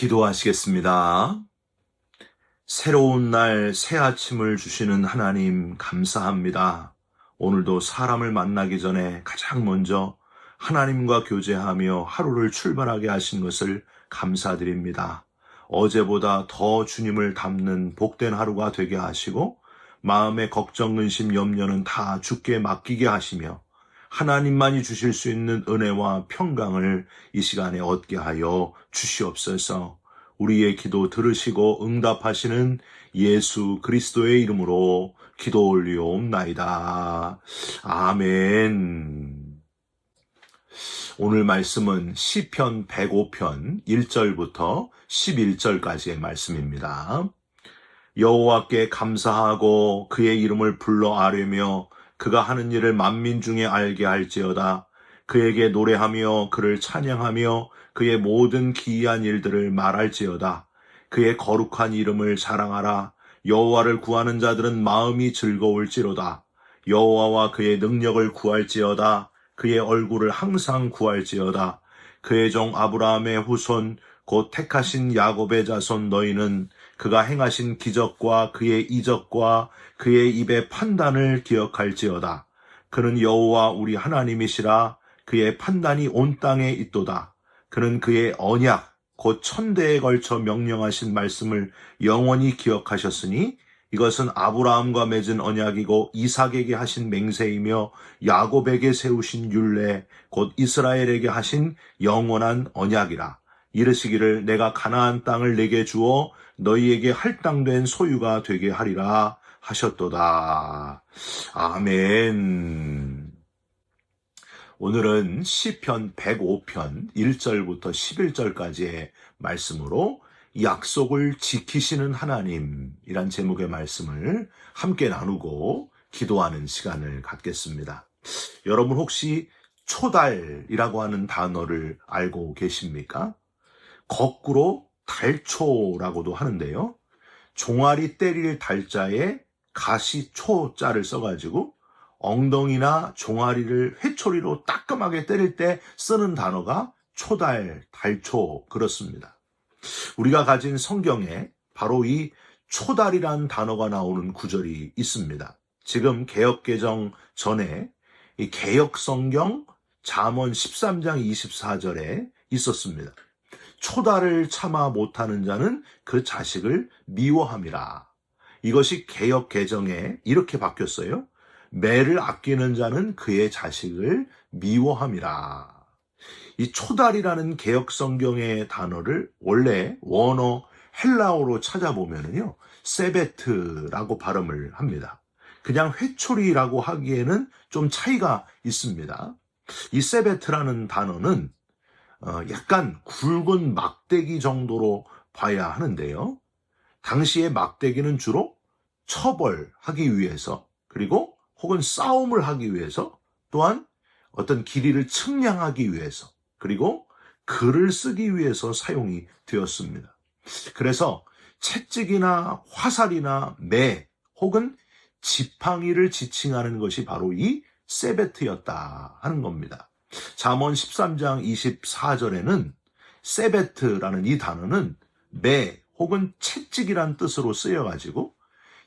기도하시겠습니다. 새로운 날, 새 아침을 주시는 하나님, 감사합니다. 오늘도 사람을 만나기 전에 가장 먼저 하나님과 교제하며 하루를 출발하게 하신 것을 감사드립니다. 어제보다 더 주님을 닮는 복된 하루가 되게 하시고, 마음의 걱정, 근심, 염려는 다 주께 맡기게 하시며, 하나님만이 주실 수 있는 은혜와 평강을 이 시간에 얻게 하여 주시옵소서. 우리의 기도 들으시고 응답하시는 예수 그리스도의 이름으로 기도 올리옵나이다. 아멘. 오늘 말씀은 시편 105편 1절부터 11절까지의 말씀입니다. 여호와께 감사하고 그의 이름을 불러 아뢰며 그가 하는 일을 만민 중에 알게 할지어다. 그에게 노래하며 그를 찬양하며 그의 모든 기이한 일들을 말할지어다. 그의 거룩한 이름을 자랑하라. 여호와를 구하는 자들은 마음이 즐거울지로다. 여호와와 그의 능력을 구할지어다. 그의 얼굴을 항상 구할지어다. 그의 종 아브라함의 후손 곧 택하신 야곱의 자손 너희는 그가 행하신 기적과 그의 이적과 그의 입의 판단을 기억할지어다. 그는 여호와 우리 하나님이시라 그의 판단이 온 땅에 있도다. 그는 그의 언약 곧 천대에 걸쳐 명령하신 말씀을 영원히 기억하셨으니 이것은 아브라함과 맺은 언약이고 이삭에게 하신 맹세이며 야곱에게 세우신 율례 곧 이스라엘에게 하신 영원한 언약이라. 이르시기를 내가 가나안 땅을 내게 주어 너희에게 할당된 소유가 되게 하리라 하셨도다. 아멘. 오늘은 시편 105편 1절부터 11절까지의 말씀으로 약속을 지키시는 하나님이란 제목의 말씀을 함께 나누고 기도하는 시간을 갖겠습니다. 여러분 혹시 초달이라고 하는 단어를 알고 계십니까? 거꾸로 달초라고도 하는데요. 종아리 때릴 달자에 가시 초자를 써가지고 엉덩이나 종아리를 회초리로 따끔하게 때릴 때 쓰는 단어가 초달, 달초 그렇습니다. 우리가 가진 성경에 바로 이 초달이란 단어가 나오는 구절이 있습니다. 지금 개혁개정 전에 이 개혁성경 잠언 13장 24절에 있었습니다. 초달을 참아 못하는 자는 그 자식을 미워함이라. 이것이 개혁 개정에 이렇게 바뀌었어요. 매를 아끼는 자는 그의 자식을 미워함이라. 이 초달이라는 개혁 성경의 단어를 원래 원어 헬라어로 찾아보면은요, 세베트라고 발음을 합니다. 그냥 회초리라고 하기에는 좀 차이가 있습니다. 이 세베트라는 단어는 어, 약간 굵은 막대기 정도로 봐야 하는데요. 당시의 막대기는 주로 처벌하기 위해서 그리고 혹은 싸움을 하기 위해서 또한 어떤 길이를 측량하기 위해서 그리고 글을 쓰기 위해서 사용이 되었습니다. 그래서 채찍이나 화살이나 매 혹은 지팡이를 지칭하는 것이 바로 이 세베트였다 하는 겁니다. 잠언 13장 24절에는 세베트라는 이 단어는 매 혹은 채찍이란 뜻으로 쓰여가지고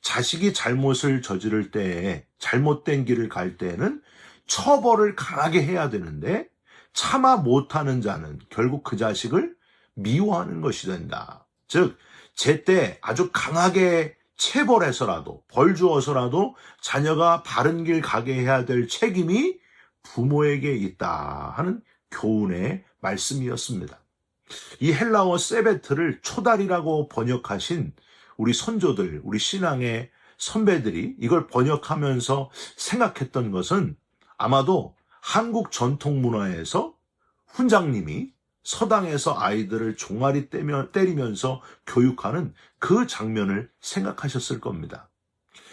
자식이 잘못을 저지를 때에 잘못된 길을 갈 때에는 처벌을 강하게 해야 되는데 참아 못하는 자는 결국 그 자식을 미워하는 것이 된다. 즉, 제때 아주 강하게 체벌해서라도 벌 주어서라도 자녀가 바른 길 가게 해야 될 책임이 부모에게 있다 하는 교훈의 말씀이었습니다. 이 헬라어 세베트를 초달이라고 번역하신 우리 선조들, 우리 신앙의 선배들이 이걸 번역하면서 생각했던 것은 아마도 한국 전통 문화에서 훈장님이 서당에서 아이들을 종아리 때리면서 교육하는 그 장면을 생각하셨을 겁니다.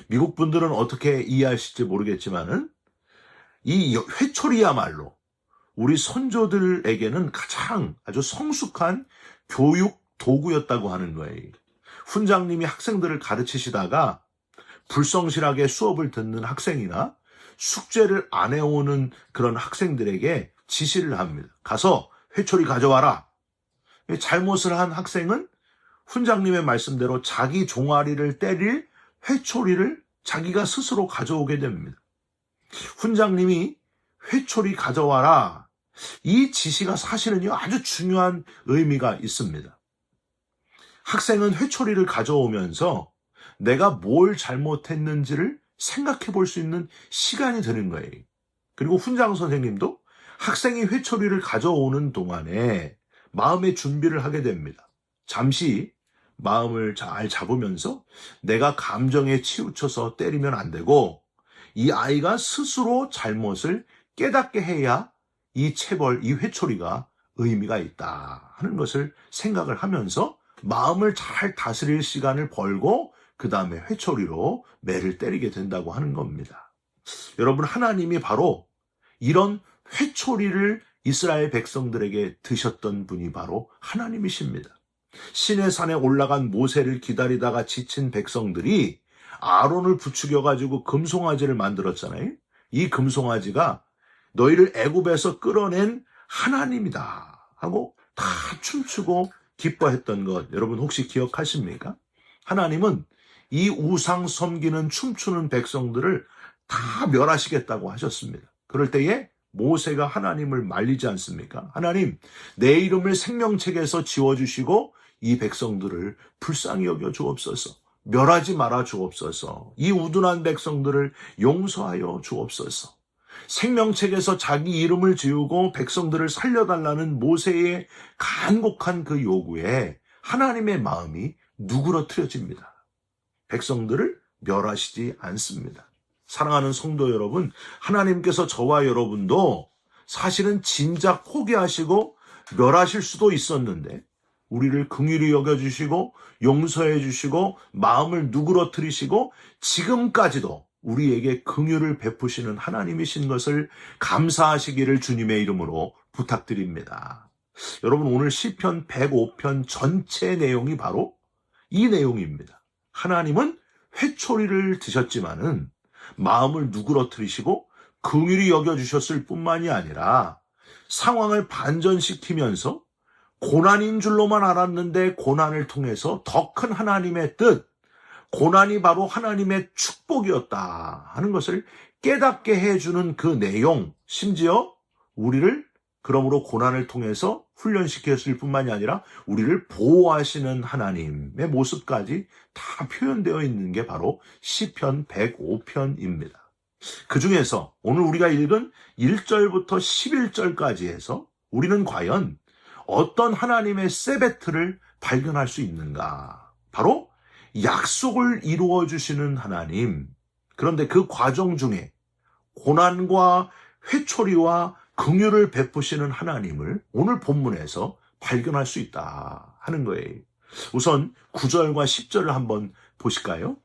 미국 분들은 어떻게 이해하실지 모르겠지만은 이 회초리야말로 우리 선조들에게는 가장 아주 성숙한 교육 도구였다고 하는 거예요. 훈장님이 학생들을 가르치시다가 불성실하게 수업을 듣는 학생이나 숙제를 안 해오는 그런 학생들에게 지시를 합니다. 가서 회초리 가져와라. 잘못을 한 학생은 훈장님의 말씀대로 자기 종아리를 때릴 회초리를 자기가 스스로 가져오게 됩니다. 훈장님이 회초리 가져와라. 이 지시가 사실은요, 아주 중요한 의미가 있습니다. 학생은 회초리를 가져오면서 내가 뭘 잘못했는지를 생각해 볼 수 있는 시간이 되는 거예요. 그리고 훈장 선생님도 학생이 회초리를 가져오는 동안에 마음의 준비를 하게 됩니다. 잠시 마음을 잘 잡으면서 내가 감정에 치우쳐서 때리면 안 되고 이 아이가 스스로 잘못을 깨닫게 해야 이 체벌, 이 회초리가 의미가 있다 하는 것을 생각을 하면서 마음을 잘 다스릴 시간을 벌고 그 다음에 회초리로 매를 때리게 된다고 하는 겁니다. 여러분, 하나님이 바로 이런 회초리를 이스라엘 백성들에게 드셨던 분이 바로 하나님이십니다. 신의 산에 올라간 모세를 기다리다가 지친 백성들이 아론을 부추겨 가지고 금송아지를 만들었잖아요. 이 금송아지가 너희를 애굽에서 끌어낸 하나님이다 하고 다 춤추고 기뻐했던 것 여러분 혹시 기억하십니까? 하나님은 이 우상 섬기는 춤추는 백성들을 다 멸하시겠다고 하셨습니다. 그럴 때에 모세가 하나님을 말리지 않습니까? 하나님, 내 이름을 생명책에서 지워주시고 이 백성들을 불쌍히 여겨 주옵소서. 멸하지 말아 주옵소서. 이 우둔한 백성들을 용서하여 주옵소서. 생명책에서 자기 이름을 지우고 백성들을 살려달라는 모세의 간곡한 그 요구에 하나님의 마음이 누그러뜨려집니다. 백성들을 멸하시지 않습니다. 사랑하는 성도 여러분, 하나님께서 저와 여러분도 사실은 진작 포기하시고 멸하실 수도 있었는데 우리를 긍휼히 여겨 주시고 용서해 주시고 마음을 누그러뜨리시고 지금까지도 우리에게 긍휼을 베푸시는 하나님이신 것을 감사하시기를 주님의 이름으로 부탁드립니다. 여러분 오늘 시편 105편 전체 내용이 바로 이 내용입니다. 하나님은 회초리를 드셨지만은 마음을 누그러뜨리시고 긍휼히 여겨 주셨을 뿐만이 아니라 상황을 반전시키면서 고난인 줄로만 알았는데 고난을 통해서 더 큰 하나님의 뜻, 고난이 바로 하나님의 축복이었다 하는 것을 깨닫게 해주는 그 내용, 심지어 우리를 그러므로 고난을 통해서 훈련시켰을 뿐만이 아니라 우리를 보호하시는 하나님의 모습까지 다 표현되어 있는 게 바로 시편 105편입니다. 그 중에서 오늘 우리가 읽은 1절부터 11절까지 해서 우리는 과연 어떤 하나님의 세베트를 발견할 수 있는가? 바로 약속을 이루어 주시는 하나님. 그런데 그 과정 중에 고난과 회초리와 긍휼을 베푸시는 하나님을 오늘 본문에서 발견할 수 있다 하는 거예요. 우선 9절과 10절을 한번 보실까요?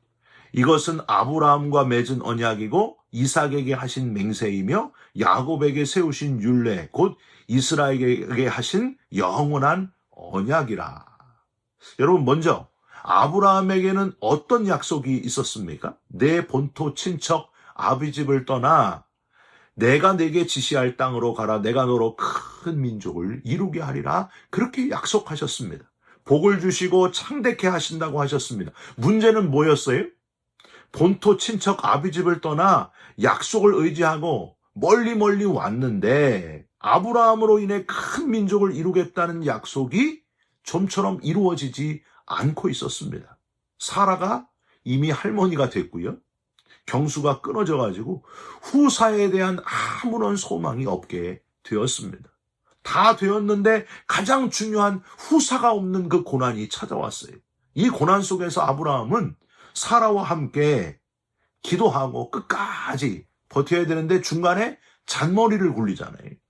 이것은 아브라함과 맺은 언약이고 이삭에게 하신 맹세이며 야곱에게 세우신 율례 곧 이스라엘에게 하신 영원한 언약이라. 여러분 먼저 아브라함에게는 어떤 약속이 있었습니까? 내 본토 친척 아비 집을 떠나 내가 내게 지시할 땅으로 가라. 내가 너로 큰 민족을 이루게 하리라. 그렇게 약속하셨습니다. 복을 주시고 창대케 하신다고 하셨습니다. 문제는 뭐였어요? 본토 친척 아비 집을 떠나 약속을 의지하고 멀리 멀리 왔는데 아브라함으로 인해 큰 민족을 이루겠다는 약속이 좀처럼 이루어지지 않고 있었습니다. 사라가 이미 할머니가 됐고요. 경수가 끊어져 가지고 후사에 대한 아무런 소망이 없게 되었습니다. 다 되었는데 가장 중요한 후사가 없는 그 고난이 찾아왔어요. 이 고난 속에서 아브라함은 사라와 함께 기도하고 끝까지 버텨야 되는데 중간에 잔머리를 굴리잖아요.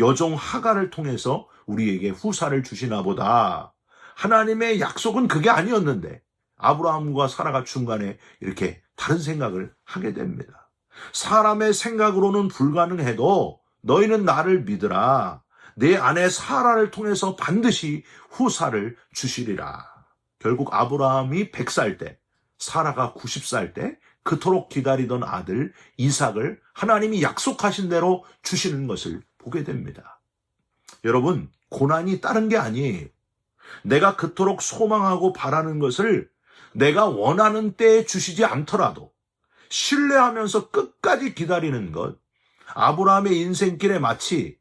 여종 하가를 통해서 우리에게 후사를 주시나 보다. 하나님의 약속은 그게 아니었는데 아브라함과 사라가 중간에 이렇게 다른 생각을 하게 됩니다. 사람의 생각으로는 불가능해도 너희는 나를 믿으라. 내 아내 사라를 통해서 반드시 후사를 주시리라. 결국 아브라함이 100살 때, 사라가 90살 때 그토록 기다리던 아들 이삭을 하나님이 약속하신 대로 주시는 것을 보게 됩니다. 여러분, 고난이 다른 게 아니에요. 내가 그토록 소망하고 바라는 것을 내가 원하는 때에 주시지 않더라도 신뢰하면서 끝까지 기다리는 것. 아브라함의 인생길에 마치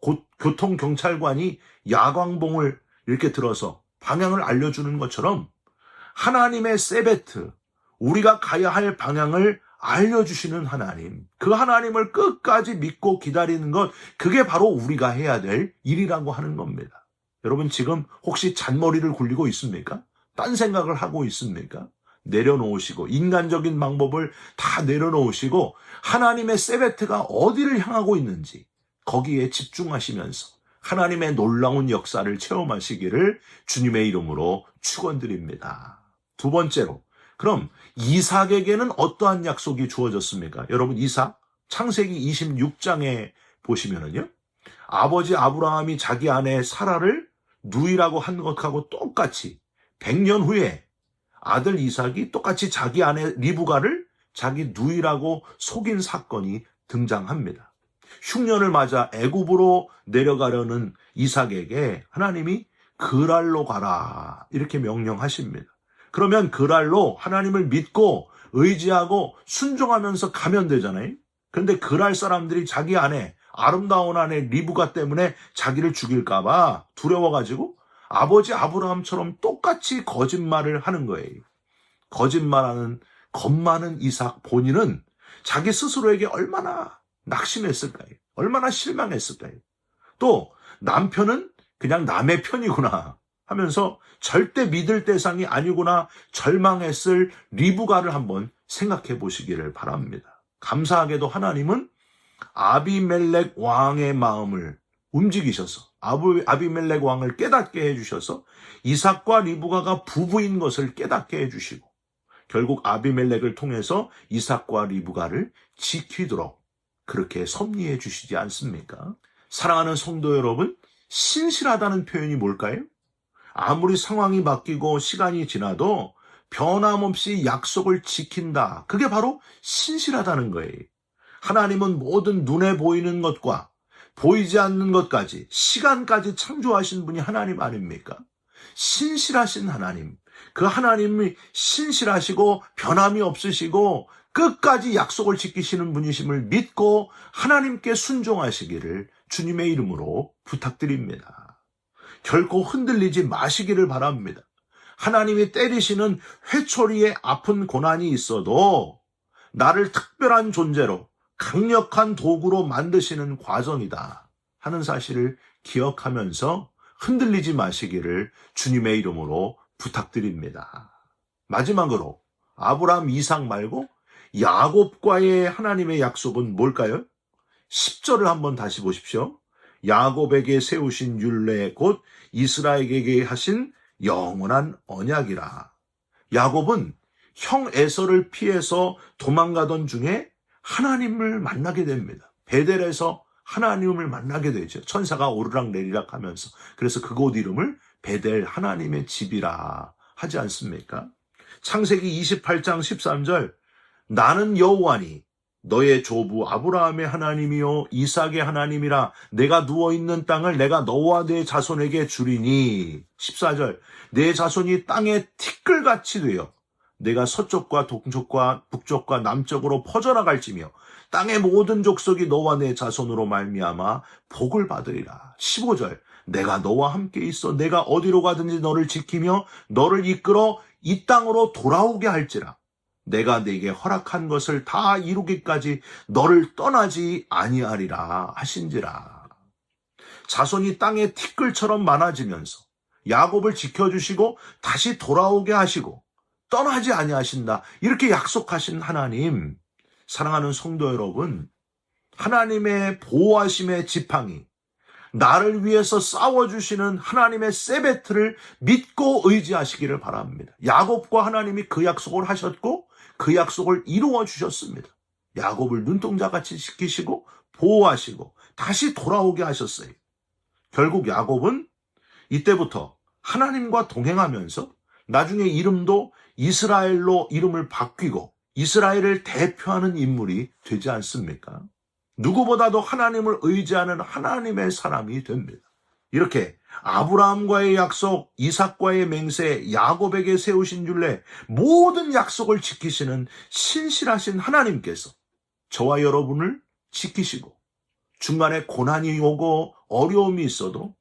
곧 교통경찰관이 야광봉을 이렇게 들어서 방향을 알려주는 것처럼 하나님의 세베트, 우리가 가야 할 방향을 알려주시는 하나님, 그 하나님을 끝까지 믿고 기다리는 것, 그게 바로 우리가 해야 될 일이라고 하는 겁니다. 여러분 지금 혹시 잔머리를 굴리고 있습니까? 딴 생각을 하고 있습니까? 내려놓으시고 인간적인 방법을 다 내려놓으시고 하나님의 세베트가 어디를 향하고 있는지 거기에 집중하시면서 하나님의 놀라운 역사를 체험하시기를 주님의 이름으로 축원드립니다. 두 번째로 그럼 이삭에게는 어떠한 약속이 주어졌습니까? 여러분 이삭 창세기 26장에 보시면은요. 아버지 아브라함이 자기 아내 사라를 누이라고 한 것하고 똑같이 100년 후에 아들 이삭이 똑같이 자기 아내 리브가를 자기 누이라고 속인 사건이 등장합니다. 흉년을 맞아 애굽으로 내려가려는 이삭에게 하나님이 그랄로 가라 이렇게 명령하십니다. 그러면 그랄로 하나님을 믿고 의지하고 순종하면서 가면 되잖아요. 근데 그랄 사람들이 자기 아내 아름다운 아내 리브가 때문에 자기를 죽일까봐 두려워가지고 아버지 아브라함처럼 똑같이 거짓말을 하는 거예요. 거짓말하는 겁 많은 이삭 본인은 자기 스스로에게 얼마나 낙심했을까요? 얼마나 실망했을까요? 또 남편은 그냥 남의 편이구나 하면서 절대 믿을 대상이 아니구나 절망했을 리브가를 한번 생각해 보시기를 바랍니다. 감사하게도 하나님은 아비멜렉 왕의 마음을 움직이셔서 아비멜렉 왕을 깨닫게 해주셔서 이삭과 리브가가 부부인 것을 깨닫게 해주시고 결국 아비멜렉을 통해서 이삭과 리브가를 지키도록 그렇게 섭리해 주시지 않습니까? 사랑하는 성도 여러분, 신실하다는 표현이 뭘까요? 아무리 상황이 바뀌고 시간이 지나도 변함없이 약속을 지킨다. 그게 바로 신실하다는 거예요. 하나님은 모든 눈에 보이는 것과 보이지 않는 것까지 시간까지 창조하신 분이 하나님 아닙니까? 신실하신 하나님. 그 하나님이 신실하시고 변함이 없으시고 끝까지 약속을 지키시는 분이심을 믿고 하나님께 순종하시기를 주님의 이름으로 부탁드립니다. 결코 흔들리지 마시기를 바랍니다. 하나님이 때리시는 회초리에 아픈 고난이 있어도 나를 특별한 존재로 강력한 도구로 만드시는 과정이다 하는 사실을 기억하면서 흔들리지 마시기를 주님의 이름으로 부탁드립니다. 마지막으로 아브라함 이삭 말고 야곱과의 하나님의 약속은 뭘까요? 10절을 한번 다시 보십시오. 야곱에게 세우신 율례 곧 이스라엘에게 하신 영원한 언약이라. 야곱은 형 에서를 피해서 도망가던 중에 하나님을 만나게 됩니다. 베델에서 하나님을 만나게 되죠. 천사가 오르락 내리락 하면서. 그래서 그곳 이름을 베델 하나님의 집이라 하지 않습니까? 창세기 28장 13절 나는 여호와니 너의 조부 아브라함의 하나님이요 이삭의 하나님이라 내가 누워 있는 땅을 내가 너와 내 자손에게 주리니. 14절 내 자손이 땅에 티끌같이 되어 내가 서쪽과 동쪽과 북쪽과 남쪽으로 퍼져나갈지며 땅의 모든 족속이 너와 내 자손으로 말미암아 복을 받으리라. 15절 내가 너와 함께 있어 내가 어디로 가든지 너를 지키며 너를 이끌어 이 땅으로 돌아오게 할지라 내가 네게 허락한 것을 다 이루기까지 너를 떠나지 아니하리라 하신지라. 자손이 땅에 티끌처럼 많아지면서 야곱을 지켜주시고 다시 돌아오게 하시고 떠나지 아니하신다. 이렇게 약속하신 하나님, 사랑하는 성도 여러분, 하나님의 보호하심의 지팡이, 나를 위해서 싸워주시는 하나님의 세베트를 믿고 의지하시기를 바랍니다. 야곱과 하나님이 그 약속을 하셨고 그 약속을 이루어 주셨습니다. 야곱을 눈동자같이 지키시고 보호하시고 다시 돌아오게 하셨어요. 결국 야곱은 이때부터 하나님과 동행하면서 나중에 이름도 이스라엘로 이름을 바뀌고 이스라엘을 대표하는 인물이 되지 않습니까? 누구보다도 하나님을 의지하는 하나님의 사람이 됩니다. 이렇게 아브라함과의 약속, 이삭과의 맹세, 야곱에게 세우신 줄래 모든 약속을 지키시는 신실하신 하나님께서 저와 여러분을 지키시고 중간에 고난이 오고 어려움이 있어도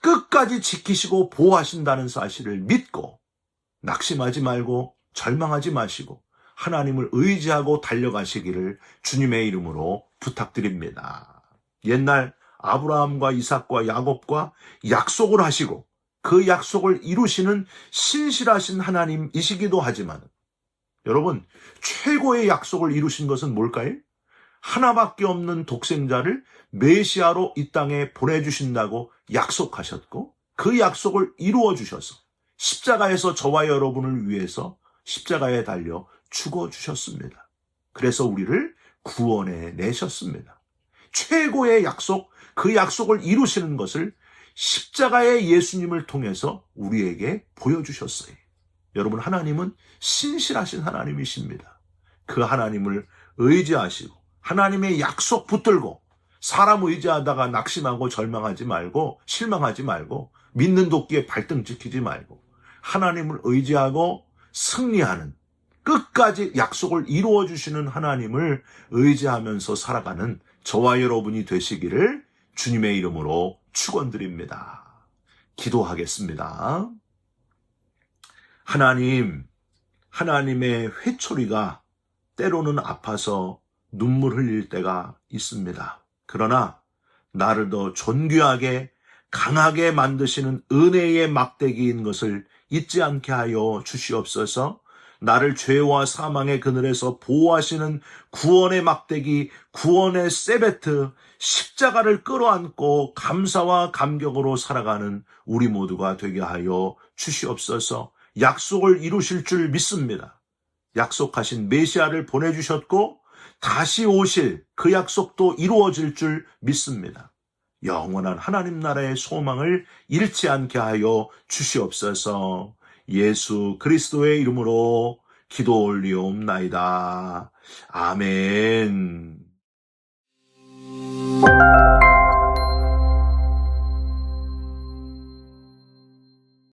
끝까지 지키시고 보호하신다는 사실을 믿고 낙심하지 말고 절망하지 마시고 하나님을 의지하고 달려가시기를 주님의 이름으로 부탁드립니다. 옛날 아브라함과 이삭과 야곱과 약속을 하시고 그 약속을 이루시는 신실하신 하나님이시기도 하지만 여러분 최고의 약속을 이루신 것은 뭘까요? 하나밖에 없는 독생자를 메시아로 이 땅에 보내주신다고 약속하셨고 그 약속을 이루어 주셔서 십자가에서 저와 여러분을 위해서 십자가에 달려 죽어 주셨습니다. 그래서 우리를 구원해 내셨습니다. 최고의 약속, 그 약속을 이루시는 것을 십자가의 예수님을 통해서 우리에게 보여주셨어요. 여러분, 하나님은 신실하신 하나님이십니다. 그 하나님을 의지하시고, 하나님의 약속 붙들고, 사람 의지하다가 낙심하고 절망하지 말고, 실망하지 말고, 믿는 도끼에 발등 지키지 말고, 하나님을 의지하고 승리하는 끝까지 약속을 이루어 주시는 하나님을 의지하면서 살아가는 저와 여러분이 되시기를 주님의 이름으로 축원드립니다. 기도하겠습니다. 하나님, 하나님의 회초리가 때로는 아파서 눈물 흘릴 때가 있습니다. 그러나 나를 더 존귀하게 강하게 만드시는 은혜의 막대기인 것을 잊지 않게 하여 주시옵소서. 나를 죄와 사망의 그늘에서 보호하시는 구원의 막대기, 구원의 세베트, 십자가를 끌어안고 감사와 감격으로 살아가는 우리 모두가 되게 하여 주시옵소서. 약속을 이루실 줄 믿습니다. 약속하신 메시아를 보내주셨고 다시 오실 그 약속도 이루어질 줄 믿습니다. 영원한 하나님 나라의 소망을 잃지 않게 하여 주시옵소서. 예수 그리스도의 이름으로 기도 올리옵나이다. 아멘.